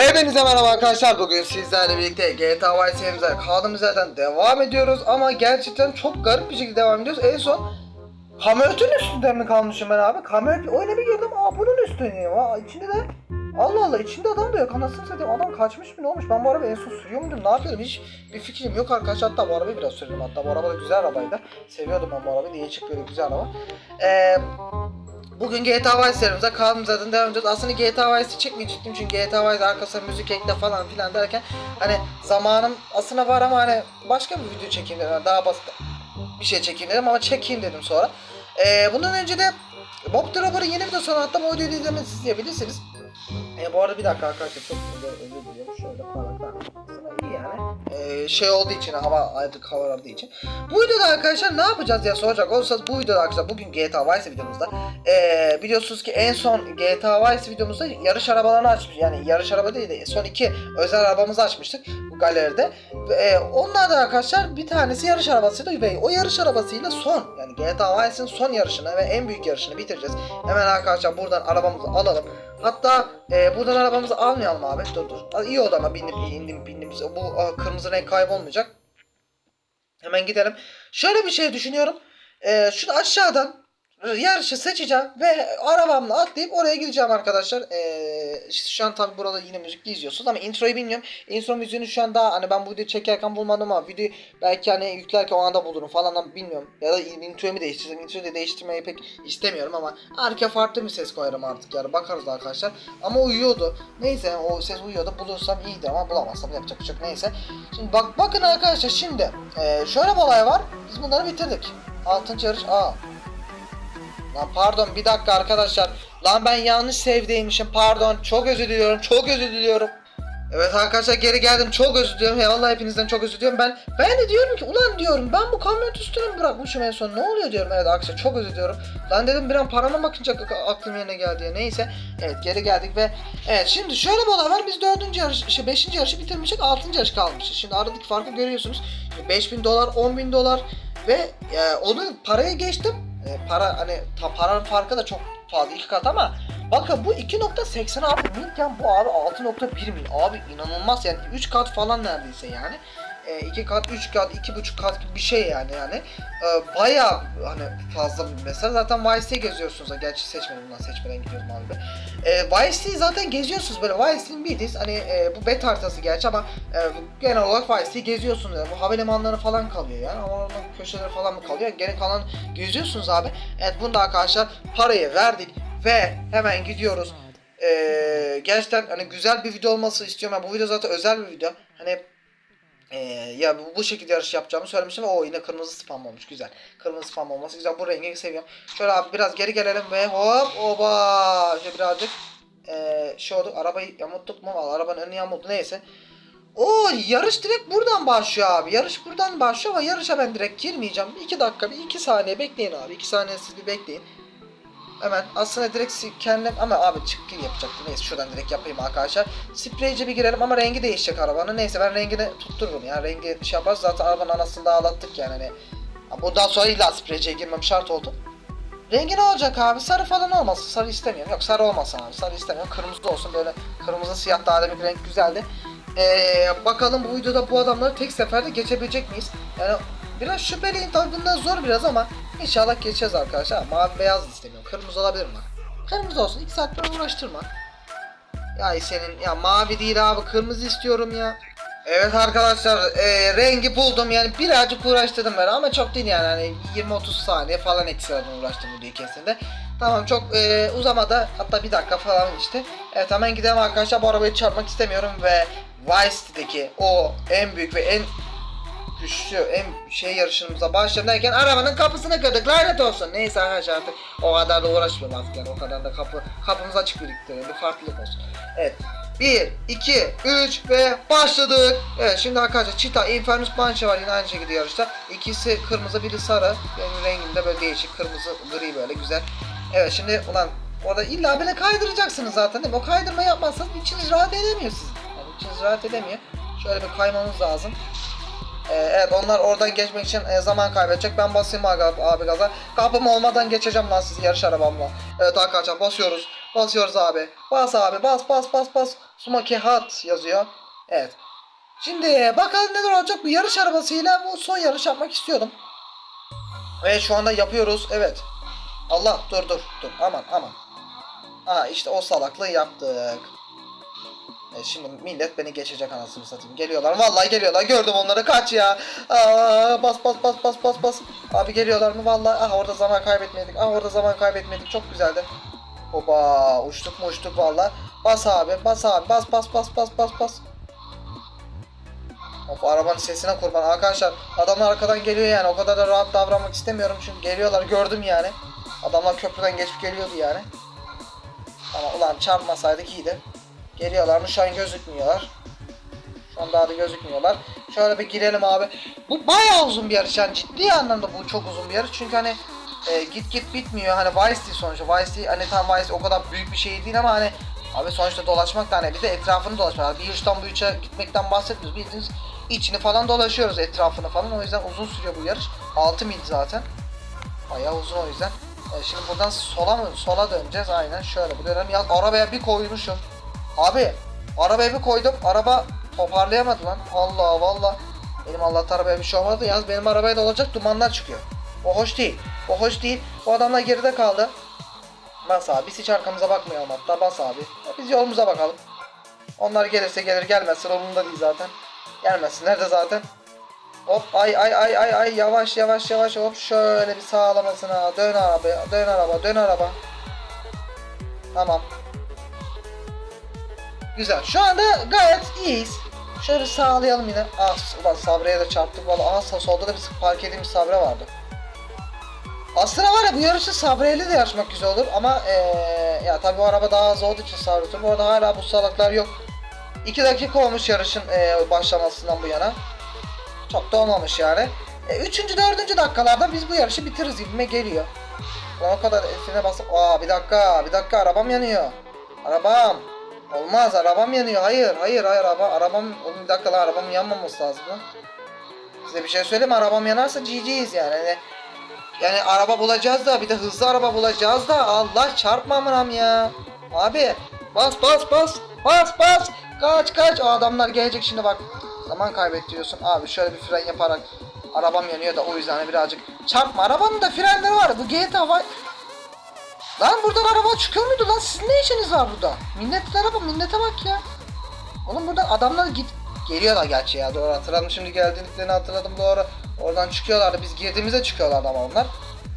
Hepinize merhaba arkadaşlar. Bugün sizlerle birlikte GTA Vice serimize kaldığımız yerden devam ediyoruz. Ama gerçekten çok garip bir şekilde devam ediyoruz. En son kamyonetin üstünde mi kalmışım ben abi? Kamyonet öyle bir girdim. Aa bunun üstündeyim. Aa içinde de Allah Allah içinde adam da yok. Anasını satayım adam kaçmış mı ne olmuş? Ben bu arabayı en son sürüyor muydum? Ne yapıyordum? Hiç bir fikrim yok arkadaşlar. Hatta bu arabayı biraz sürdüm. Hatta bu araba da güzel arabaydı. Seviyordum ben bu arabayı. Değişik böyle güzel araba. Eee Bugün GTA Vice serimize kaldığımız yerden devam edeceğiz. Aslında GTA Vice'i çekmeyecektim çünkü GTA Vice arkasına müzik ekle falan filan derken hani zamanım aslında var ama hani başka bir video çekeyim dedim. Yani daha basit bir şey çekeyim dedim ama çekeyim dedim sonra. Ee, bundan önce de Bob Dropper'ın yeni videosunu attım. O videoyu izlemenizi izleyebilirsiniz. Ee, bu arada bir dakika arkadaşlar çok özür diliyorum. Şöyle parlaklar. Yani. Ee, şey olduğu için hava artık hava aradığı için. Bu videoda arkadaşlar ne yapacağız diye soracak olursanız bu videoda arkadaşlar bugün GTA Vice videomuzda ee, biliyorsunuz ki en son GTA Vice videomuzda yarış arabalarını açmış. Yani yarış araba değil de son iki özel arabamızı açmıştık bu galeride. Ve, e, onlar da arkadaşlar bir tanesi yarış arabasıydı ve o yarış arabasıyla son yani GTA Vice'in son yarışını ve en büyük yarışını bitireceğiz. Hemen arkadaşlar buradan arabamızı alalım. Hatta e, buradan arabamızı almayalım abi. Dur dur. İyi oldu ama bindim indim bindim. Bu aa, kırmızı renk kaybolmayacak. Hemen gidelim. Şöyle bir şey düşünüyorum. E, şunu aşağıdan yarışı seçeceğim ve arabamla atlayıp oraya gideceğim arkadaşlar. Ee, şu an tabi burada yine müzikli izliyorsunuz ama introyu bilmiyorum. Intro müziğini şu an daha hani ben bu videoyu çekerken bulmadım ama videoyu belki hani yüklerken o anda bulurum falan ama bilmiyorum. Ya da introyu mu değiştirsem introyu da değiştirmeyi pek istemiyorum ama arka farklı bir ses koyarım artık yani bakarız arkadaşlar. Ama uyuyordu. Neyse o ses uyuyordu bulursam iyiydi ama bulamazsam yapacak bir şey neyse. Şimdi bak bakın arkadaşlar şimdi ee, şöyle bir olay var. Biz bunları bitirdik. Altıncı yarış aa Lan pardon bir dakika arkadaşlar. Lan ben yanlış sevdeymişim pardon. Çok özür diliyorum. Çok özür diliyorum. Evet arkadaşlar geri geldim. Çok özür diliyorum. Eyvallah hepinizden çok özür diliyorum. Ben ben de diyorum ki ulan diyorum ben bu kamyonet üstüne mi bırakmışım en son? Ne oluyor diyorum. Evet arkadaşlar çok özür diliyorum. Lan dedim bir an parama bakınca ak- aklım yerine geldi ya. Neyse. Evet geri geldik ve evet şimdi şöyle bir olay var. Biz dördüncü yarış, şey beşinci yarışı bitirmiştik. Altıncı yarış kalmışız. Şimdi aradaki farkı görüyorsunuz. 5000 dolar, 10 bin dolar ve e, onu paraya geçtim. E, para hani ta, paranın farkı da çok fazla iki kat ama bakın bu 2.86 milken bu abi 6.1 mil abi inanılmaz yani 3 kat falan neredeyse yani. 2 kat, 3 kat, 2,5 kat gibi bir şey yani yani. E, bayağı hani fazla bir mesele. Zaten Vice'yi geziyorsunuz. Gerçi seçmedim bundan seçmeden gidiyorum abi. E, Vice'yi zaten geziyorsunuz böyle. Vice'in bildiğiniz hani e, bu beta haritası gerçi ama e, genel olarak Vice'yi geziyorsunuz. Yani. Bu havalimanları falan kalıyor yani. Ama onun köşeleri falan mı kalıyor? Geri kalan geziyorsunuz abi. Evet bunda arkadaşlar parayı verdik ve hemen gidiyoruz. E, gerçekten hani güzel bir video olması istiyorum. Yani bu video zaten özel bir video. Hani ee, ya bu, bu şekilde yarış yapacağımı söylemiştim o yine kırmızı spam olmuş güzel. Kırmızı spam olması güzel. Bu rengi seviyorum. Şöyle abi biraz geri gelelim ve hop oba. Şöyle birazcık ee, şey oldu. Arabayı yamulttuk mu? Vallahi Arabanın önü yamuldu neyse. O yarış direkt buradan başlıyor abi. Yarış buradan başlıyor ama yarışa ben direkt girmeyeceğim. 2 dakika bir 2 saniye bekleyin abi. 2 saniye siz bir bekleyin. Hemen aslında direkt kendim ama abi çıkkı yapacaktım. Neyse şuradan direkt yapayım arkadaşlar. Spreyce bir girelim ama rengi değişecek arabanın. Neyse ben rengini tuttururum ya. Rengi şey yaparız zaten arabanın anasını da ağlattık yani. Hani. Bundan sonra illa spreyciye girmem şart oldu. Rengi ne olacak abi? Sarı falan olmasın. Sarı istemiyorum. Yok sarı olmasın abi. Sarı istemiyorum. Kırmızı olsun. Böyle kırmızı siyah daha da bir renk güzeldi. Ee, bakalım bu videoda bu adamları tek seferde geçebilecek miyiz? Yani biraz şüpheliyim tabii bundan zor biraz ama inşallah geçeceğiz arkadaşlar. Mavi beyaz istemiyorum. Kırmızı olabilir mi? Kırmızı olsun. 2 saat böyle uğraştırma. Ya senin ya mavi değil abi kırmızı istiyorum ya. Evet arkadaşlar e, rengi buldum yani birazcık uğraştırdım ben ama çok değil yani hani 20-30 saniye falan ekstradan uğraştım videoyu kesinlikle. Tamam çok e, uzamadı hatta bir dakika falan işte. Evet hemen gidelim arkadaşlar bu arabayı çarpmak istemiyorum ve Vice City'deki o en büyük ve en güçlü en şey yarışımıza başlayalım derken arabanın kapısını kırdık lanet olsun. Neyse arkadaşlar artık o kadar da uğraşmıyorum artık yani o kadar da kapı kapımız açık birlikte bir farklılık olsun. Evet 1, 2, 3 ve başladık. Evet şimdi arkadaşlar Cheetah Infernus Banshee var yine aynı şekilde yarışta. İkisi kırmızı biri sarı. Benim rengimde böyle değişik kırmızı gri böyle güzel. Evet şimdi ulan orada illa böyle kaydıracaksınız zaten değil mi? O kaydırma yapmazsanız içiniz rahat edemiyor sizin. Yani içiniz rahat edemiyor. Şöyle bir kaymamız lazım. Ee, evet onlar oradan geçmek için e, zaman kaybedecek. Ben basayım abi, abi gaza. Kapım olmadan geçeceğim lan sizi yarış arabamla. Evet arkadaşlar basıyoruz. Basıyoruz abi. Bas abi. Bas bas bas bas. Smoky Hot yazıyor. Evet. Şimdi bakalım neler olacak bu yarış arabasıyla bu son yarış yapmak istiyordum. Ve şu anda yapıyoruz. Evet. Allah dur dur dur. Aman aman. Aa işte o salaklığı yaptık. E şimdi millet beni geçecek anasını satayım. Geliyorlar. Vallahi geliyorlar. Gördüm onları. Kaç ya. Aa, bas bas bas bas bas bas. Abi geliyorlar mı? Vallahi. Ah orada zaman kaybetmedik. Ah orada zaman kaybetmedik. Çok güzeldi. Oba uçtuk mu uçtuk vallahi. Bas abi. Bas abi. Bas bas bas bas bas bas. Of arabanın sesine kurban. Arkadaşlar adamlar arkadan geliyor yani. O kadar da rahat davranmak istemiyorum çünkü geliyorlar. Gördüm yani. Adamlar köprüden geçip geliyordu yani. Ama ulan çarpmasaydık iyiydi. Geliyorlar mı? Şu an gözükmüyorlar. Şu an daha da gözükmüyorlar. Şöyle bir girelim abi. Bu bayağı uzun bir yarış yani ciddi anlamda bu çok uzun bir yarış. Çünkü hani e, git git bitmiyor. Hani Vice City sonuçta. Vice City hani tam Vice o kadar büyük bir şey değil ama hani abi sonuçta dolaşmak da hani bir de etrafını dolaşmak. Bir yarıştan bu üçe gitmekten bahsetmiyoruz. Bildiğiniz içini falan dolaşıyoruz etrafını falan. O yüzden uzun sürüyor bu yarış. 6 mil zaten. Bayağı uzun o yüzden. E, şimdi buradan sola mı? Sola döneceğiz aynen. Şöyle bu dönem. Ya arabaya bir koymuşum. Abi arabaya bir koydum. Araba toparlayamadı lan. Allah valla. Benim Allah'ta arabaya bir şey olmadı. Yalnız benim arabaya da olacak dumanlar çıkıyor. O hoş değil. O hoş değil. O adamlar geride kaldı. Bas abi. Biz hiç arkamıza bakmayalım hatta. Bas abi. Biz yolumuza bakalım. Onlar gelirse gelir gelmezse umurumda değil zaten. Gelmesinler de zaten. Hop ay ay ay ay ay yavaş yavaş yavaş hop şöyle bir sağlamasına dön araba dön araba dön araba. Tamam. Güzel. Şu anda gayet iyiyiz. Şöyle sağlayalım yine. Ah ulan Sabre'ye de çarptık valla. Aha solda da bir park edilmiş Sabre vardı. Aslında var ya bu yarışı Sabre'yle de yarışmak güzel olur ama ee, ya tabii o araba daha az olduğu için Sabre tabii orada hala bu salaklar yok. 2 dakika olmuş yarışın ee, başlamasından bu yana. Çok da olmamış yani. E, üçüncü, dördüncü dakikalarda biz bu yarışı bitiririz gibime geliyor. Ulan o kadar frene basıp... Aa bir dakika, bir dakika arabam yanıyor. Arabam. Olmaz arabam yanıyor. Hayır, hayır, hayır araba, arabam... Oğlum bir dakika lan arabamın yanmaması lazım lan. Size bir şey söyleyeyim? Arabam yanarsa GG'yiz yani. yani. Yani araba bulacağız da bir de hızlı araba bulacağız da Allah çarpma amınam ya. Abi bas bas bas bas bas kaç kaç o adamlar gelecek şimdi bak zaman kaybettiriyorsun abi şöyle bir fren yaparak arabam yanıyor da o yüzden hani birazcık çarpma arabanın da frenleri var bu GTA var Lan buradan araba çıkıyor muydu lan? Sizin ne işiniz var burada? Millet araba millete bak ya. Oğlum buradan adamlar git geliyorlar gerçi ya. Doğru hatırladım şimdi geldiklerini hatırladım. Doğru oradan çıkıyorlardı. Biz girdiğimizde çıkıyorlardı ama onlar.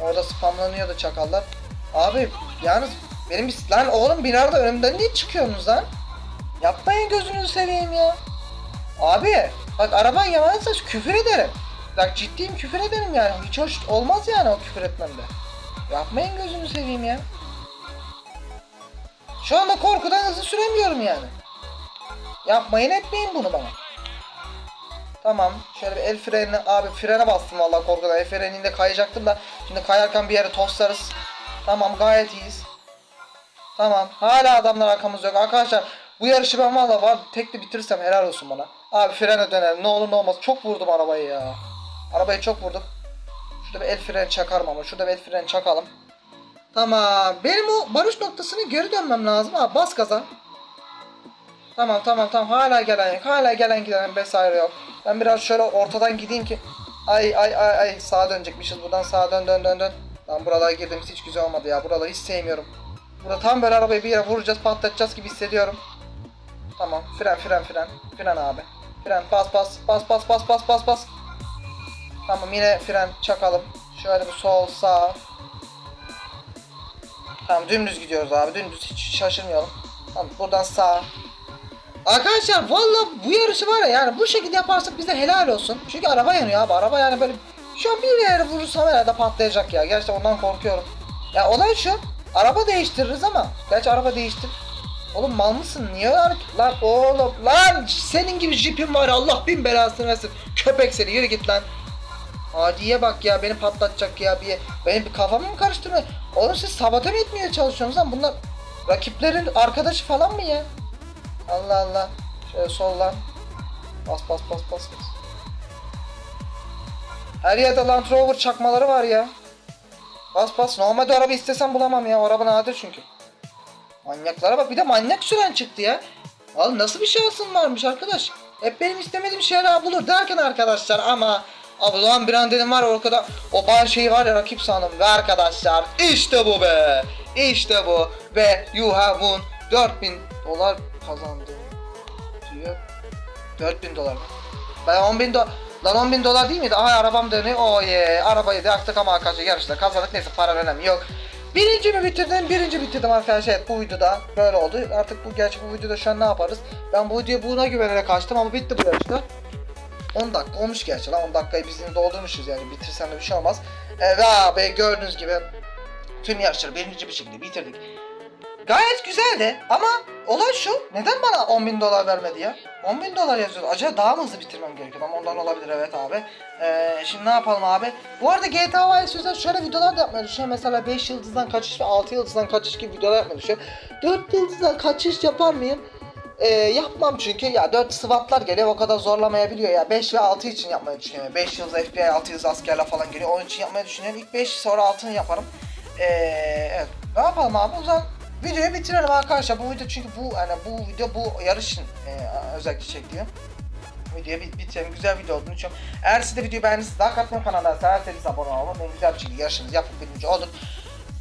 Orada spamlanıyordu çakallar. Abi yalnız benim bir lan oğlum binarda önümden niye çıkıyorsunuz lan? Yapmayın gözünüzü seveyim ya. Abi bak araban yamansa küfür ederim. Bak ciddiyim küfür ederim yani. Hiç hoş olmaz yani o küfür etmemde. Yapmayın gözünü seveyim ya. Şu anda korkudan hızlı süremiyorum yani. Yapmayın etmeyin bunu bana. Tamam. Şöyle bir el frenine abi frene bastım vallahi korkudan. El freniyle kayacaktım da şimdi kayarken bir yere toslarız. Tamam gayet iyiyiz. Tamam. Hala adamlar arkamızda yok. Arkadaşlar bu yarışı ben valla var tekli bitirirsem helal olsun bana. Abi frene dönelim. Ne olur ne olmaz. Çok vurdum arabayı ya. Arabayı çok vurdum. Şurada bir el freni çakarım ama. Şurada bir el freni çakalım. Tamam. Benim o barış noktasını geri dönmem lazım. Abi bas gaza. Tamam tamam tamam. Hala gelen yok. Hala gelen giden vesaire yok. Ben biraz şöyle ortadan gideyim ki. Ay ay ay ay sağa dönecekmişiz. Buradan sağa dön dön dön dön. Lan buralara girdiğimiz hiç güzel olmadı ya. Buraları hiç sevmiyorum. Burada tam böyle arabayı bir yere vuracağız patlatacağız gibi hissediyorum. Tamam fren fren fren. Fren abi. Fren bas bas bas bas bas bas bas bas. Tamam yine fren çakalım. Şöyle bir sol sağ. Tamam dümdüz gidiyoruz abi. Dümdüz hiç şaşırmayalım. Tamam buradan sağ. Arkadaşlar valla bu yarışı var ya yani bu şekilde yaparsak bize helal olsun. Çünkü araba yanıyor abi. Araba yani böyle şu an bir yere vurursam herhalde patlayacak ya. Gerçekten ondan korkuyorum. Ya olay şu. Araba değiştiririz ama. Gerçi araba değiştir. Oğlum mal mısın? Niye lan? Lan oğlum lan senin gibi jipin var Allah bin belasını versin. Köpek seni yürü git lan. Adiye bak ya beni patlatacak ya bir benim kafamı mı karıştırmıyor? Oğlum siz sabote mi etmeye çalışıyorsunuz lan bunlar rakiplerin arkadaşı falan mı ya? Allah Allah. Şöyle sollan. Bas bas bas bas bas. Her yerde Land Rover çakmaları var ya. Bas bas. Normalde araba istesem bulamam ya. O araba nadir çünkü. Manyaklara bak bir de manyak süren çıktı ya. Oğlum nasıl bir şansın varmış arkadaş. Hep benim istemediğim şeyler bulur derken arkadaşlar ama Abi zaman bir an dedim var ya o kadar o ban şeyi var ya rakip sandım ve arkadaşlar işte bu be işte bu ve you have won 4000 dolar kazandı diyor 4000 dolar ben 10 bin dolar Lan 10 bin dolar değil miydi? Aha arabam dönüyor. Oh yeah. Arabayı da yaktık ama arkadaşlar yarışta kazandık. Neyse para önemi yok. Birinci mi bitirdim? Birinci bitirdim arkadaşlar. Evet bu videoda böyle oldu. Artık bu gerçi bu videoda şu an ne yaparız? Ben bu videoya buna güvenerek açtım ama bitti bu yarışta. 10 dakika olmuş gerçi lan 10 dakikayı biz yine doldurmuşuz yani bitirsem de bir şey olmaz. Ve abi gördüğünüz gibi tüm yarışları birinci bir şekilde bitirdik. Gayet güzeldi ama olay şu neden bana 10 bin dolar vermedi ya? 10 bin dolar yazıyordu. Acaba daha mı hızlı bitirmem gerekiyor ama ondan olabilir evet abi. Ee, şimdi ne yapalım abi? Bu arada GTA Vice yüzden şöyle videolar da yapmayı düşünüyorum. Mesela 5 yıldızdan kaçış ve 6 yıldızdan kaçış gibi videolar yapmayı düşünüyorum. 4 yıldızdan kaçış yapar mıyım? Ee, yapmam çünkü ya 4 SWAT'lar geliyor o kadar zorlamayabiliyor ya. 5 ve 6 için yapmayı düşünüyorum. 5 yıldız FBI 6 yıldız askerler falan geliyor. Onun için yapmayı düşünüyorum. İlk 5 sonra 6'ını yaparım. Ee, evet. Ne yapalım abi? O zaman videoyu bitirelim arkadaşlar. Bu video çünkü bu hani bu video bu yarışın e, özellikle çektiğim. Videoyu bit bitirelim. Güzel video olduğunu düşünüyorum. Eğer siz de videoyu beğendiyseniz daha katılım kanalına severseniz abone olun. En güzel bir şekilde yarışınızı yapıp birinci olun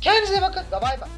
kendinize bakın. Bay bay